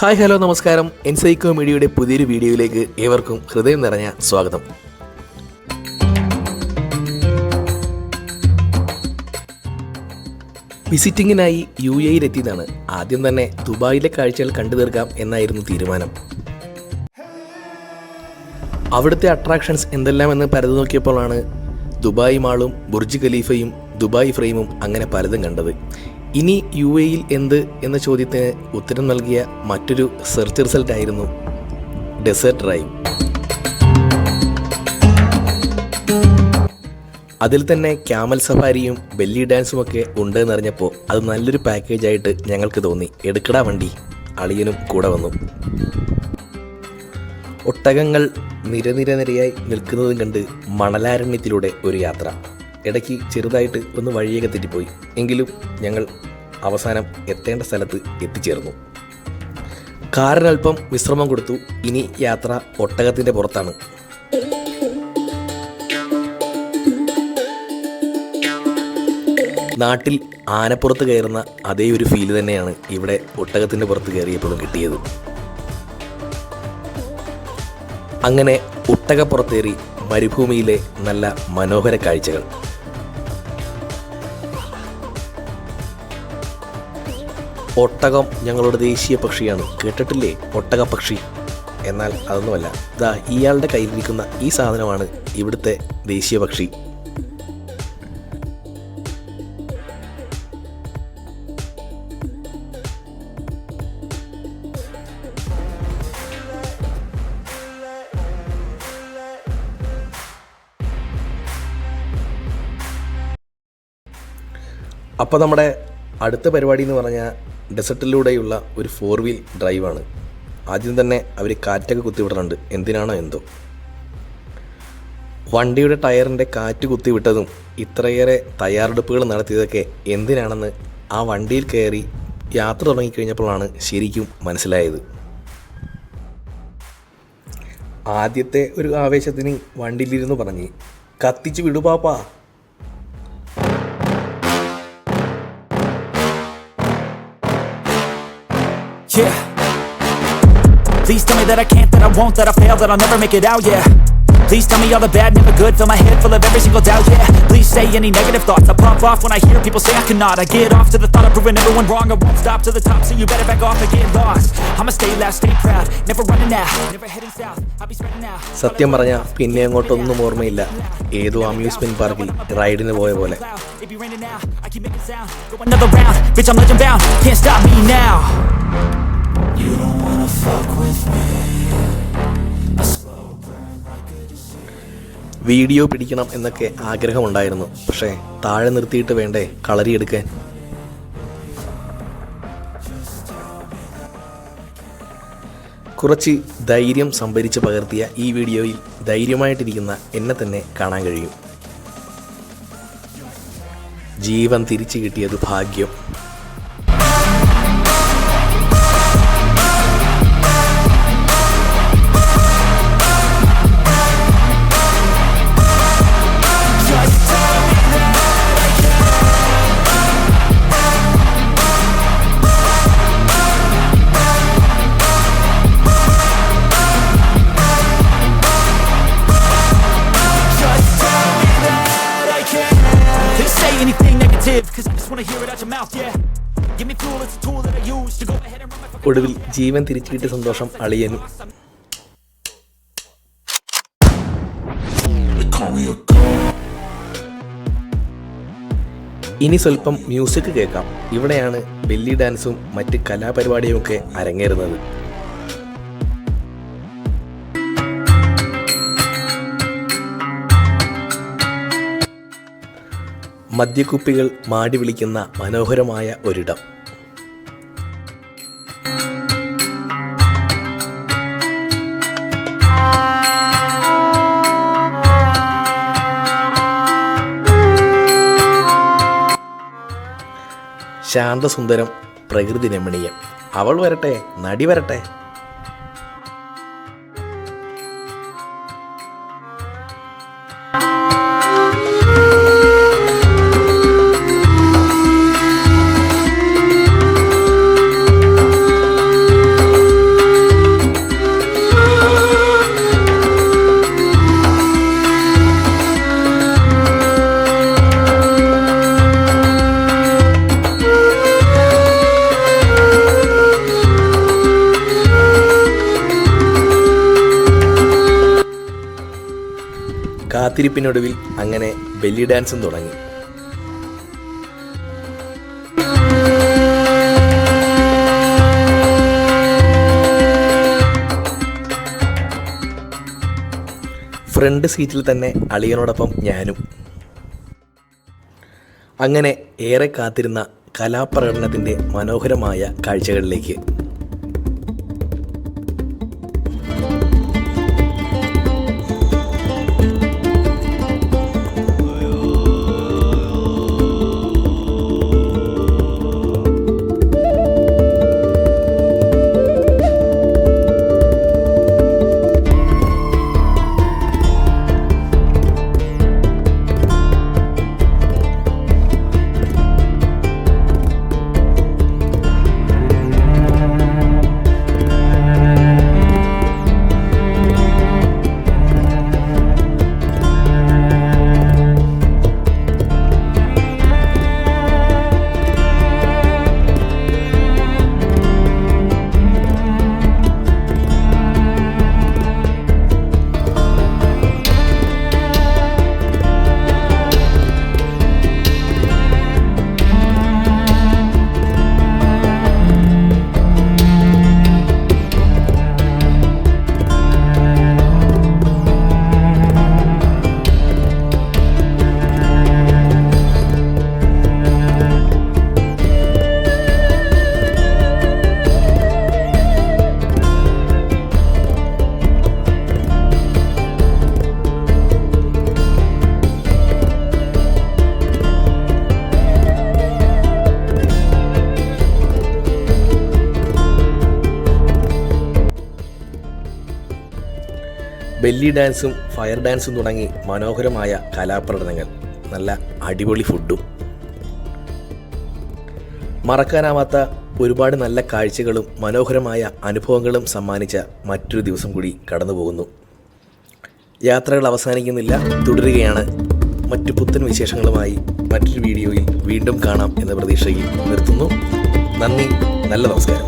Hi hello നമസ്കാരം. എൻസൈക്കോ മീഡിയയുടെ പുതിയൊരു വീഡിയോയിലേക്ക് ഏവർക്കും ഹൃദയം നിറഞ്ഞ സ്വാഗതം. വിസിറ്റിങ്ങിനായി യു എയിലെത്തിയതാണ് ആദ്യം തന്നെ ദുബായിലെ കാഴ്ചകൾ കണ്ടു തീർക്കാം എന്നായിരുന്നു തീരുമാനം. അവിടുത്തെ അട്രാക്ഷൻസ് എന്തെല്ലാമെന്ന് പരതു നോക്കിയപ്പോഴാണ് ദുബായ് മാളും ബുർജ് ഖലീഫയും ദുബായ് ഫ്രെയിമും അങ്ങനെ പലതും കണ്ടത്. ഇനി യു എയിൽ എന്ത് എന്ന ചോദ്യത്തിന് ഉത്തരം നൽകിയ മറ്റൊരു സെർച്ച് റിസൾട്ട് ആയിരുന്നു ഡെസേർട്ട് ഡ്രൈവ് അതിൽ തന്നെ ക്യാമൽ സഫാരിയും ബെല്ലി ഡാൻസും ഒക്കെ ഉണ്ട് എന്നറിഞ്ഞപ്പോൾ അത് നല്ലൊരു പാക്കേജായിട്ട് ഞങ്ങൾക്ക് തോന്നി. എടുക്കടാ വണ്ടി. അളിയനും കൂടെ വന്നു. ഒട്ടകങ്ങൾ നിരനിര നിരയായി നിൽക്കുന്നതും കണ്ട് മണലാരണ്യത്തിലൂടെ ഒരു യാത്ര. ഇടയ്ക്ക് ചെറുതായിട്ട് ഒന്ന് വഴിയൊക്കെ തെറ്റിപ്പോയി. എങ്കിലും ഞങ്ങൾ അവസാനം എത്തേണ്ട സ്ഥലത്ത് എത്തിച്ചേർന്നു. കാറിനൽപ്പം വിശ്രമം കൊടുത്തു. ഇനി യാത്ര ഒട്ടകത്തിന്റെ പുറത്താണ്. നാട്ടിൽ ആനപ്പുറത്ത് കയറുന്ന അതേ ഒരു ഫീൽ തന്നെയാണ് ഇവിടെ ഒട്ടകത്തിന്റെ പുറത്ത് കയറിയപ്പോഴും കിട്ടിയത്. അങ്ങനെ ഒട്ടകപ്പുറത്തേറി മരുഭൂമിയിലെ നല്ല മനോഹര കാഴ്ചകൾ. ഒട്ടകം ഞങ്ങളുടെ ദേശീയ പക്ഷിയാണ്. കേട്ടിട്ടില്ലേ? ഒട്ടക പക്ഷി. എന്നാൽ അതൊന്നുമല്ല. ഇതാ ഇയാളുടെ കയ്യിലിരിക്കുന്ന ഈ സാധനമാണ് ഇവിടുത്തെ ദേശീയ പക്ഷി. അപ്പോൾ നമ്മുടെ അടുത്ത പരിപാടി എന്ന് പറഞ്ഞാൽ ഡെസർട്ടിലൂടെയുള്ള ഒരു ഫോർ വീൽ ഡ്രൈവാണ് ആദ്യം തന്നെ അവർ കാറ്റൊക്കെ കുത്തിവിടുന്നുണ്ട് എന്തിനാണോ എന്തോ. വണ്ടിയുടെ ടയറിന്റെ കാറ്റ് കുത്തിവിട്ടതും ഇത്രയേറെ തയ്യാറെടുപ്പുകൾ നടത്തിയതൊക്കെ എന്തിനാണെന്ന് ആ വണ്ടിയിൽ കയറി യാത്ര തുടങ്ങിക്കഴിഞ്ഞപ്പോഴാണ് ശരിക്കും മനസ്സിലായത്. ആദ്യത്തെ ഒരു ആവേശത്തിന് വണ്ടിയിലിരുന്ന് പറഞ്ഞ് കത്തിച്ച് വിടുപാപ്പാ Please tell me that I can't, that I won't, that I fail, that I'll never make it out, yeah. Please tell me all the bad, never good, fill my head full of every single doubt, yeah. Please say any negative thoughts, I pop off when I hear people say I cannot. I get off to the thought of proving everyone wrong, I won't stop to the top, so you better back off and get lost. I'ma stay loud, stay proud, never running out, never heading south, I'll be spreading out. സത്യം പറഞ്ഞ പിന്നെ അങ്ങോട്ടൊന്നും ഓർമ്മയില്ല ഏതോ amusement പാർക്കിൽ റൈഡിന് പോയ പോലെ another round, bitch, I'm legend bound. Can't stop me now. You don't video പിടിക്കണം എന്നൊക്കെ ആഗ്രഹമുണ്ടായിരുന്നു. പക്ഷേ താഴെ നിർത്തിയിട്ട് വേണ്ടേ കളരിയെടുക്കാൻ? കുറച്ച് ധൈര്യം സംഭരിച്ച് പകർത്തിയ ഈ വീഡിയോയിൽ ധൈര്യമായിട്ടിരിക്കുന്ന എന്നെ തന്നെ കാണാൻ കഴിയും. ജീവൻ തിരിച്ചു കിട്ടിയത് ഭാഗ്യം. ഒടുവിൽ ജീവൻ തിരിച്ചു കിട്ടിയ സന്തോഷം അളിയനും. ഇനി സ്വല്പം മ്യൂസിക് കേൾക്കാം. ഇവിടെയാണ് ബെല്ലി ഡാൻസും മറ്റ് കലാപരിപാടിയും ഒക്കെ അരങ്ങേറുന്നത്. മദ്യക്കുപ്പികൾ മാടി വിളിക്കുന്ന മനോഹരമായ ഒരിടം. ശാന്തസുന്ദരം പ്രകൃതി രമണീയം. അവൾ വരട്ടെ നടി വരട്ടെ. കാത്തിരിപ്പിനൊടുവിൽ അങ്ങനെ ബെല്ലി ഡാൻസും തുടങ്ങി. ഫ്രണ്ട് സീറ്റിൽ തന്നെ അളിയനോടൊപ്പം ഞാനും. അങ്ങനെ ഏറെ കാത്തിരുന്ന കലാപ്രകടനത്തിന്റെ മനോഹരമായ കാഴ്ചകളിലേക്ക്. ബെല്ലി ഡാൻസും ഫയർ ഡാൻസും തുടങ്ങി മനോഹരമായ കലാപ്രകടനങ്ങൾ. നല്ല അടിപൊളി ഫുഡും. മറക്കാനാവാത്ത ഒരുപാട് നല്ല കാഴ്ചകളും മനോഹരമായ അനുഭവങ്ങളും സമ്മാനിച്ച മറ്റൊരു ദിവസം കൂടി കടന്നു പോകുന്നു യാത്രകൾ അവസാനിക്കുന്നില്ല തുടരുകയാണ്. മറ്റു പുത്തൻ വിശേഷങ്ങളുമായി മറ്റൊരു വീഡിയോയിൽ വീണ്ടും കാണാം എന്ന പ്രതീക്ഷയിൽ നിർത്തുന്നു. നന്ദി നല്ല നമസ്കാരം.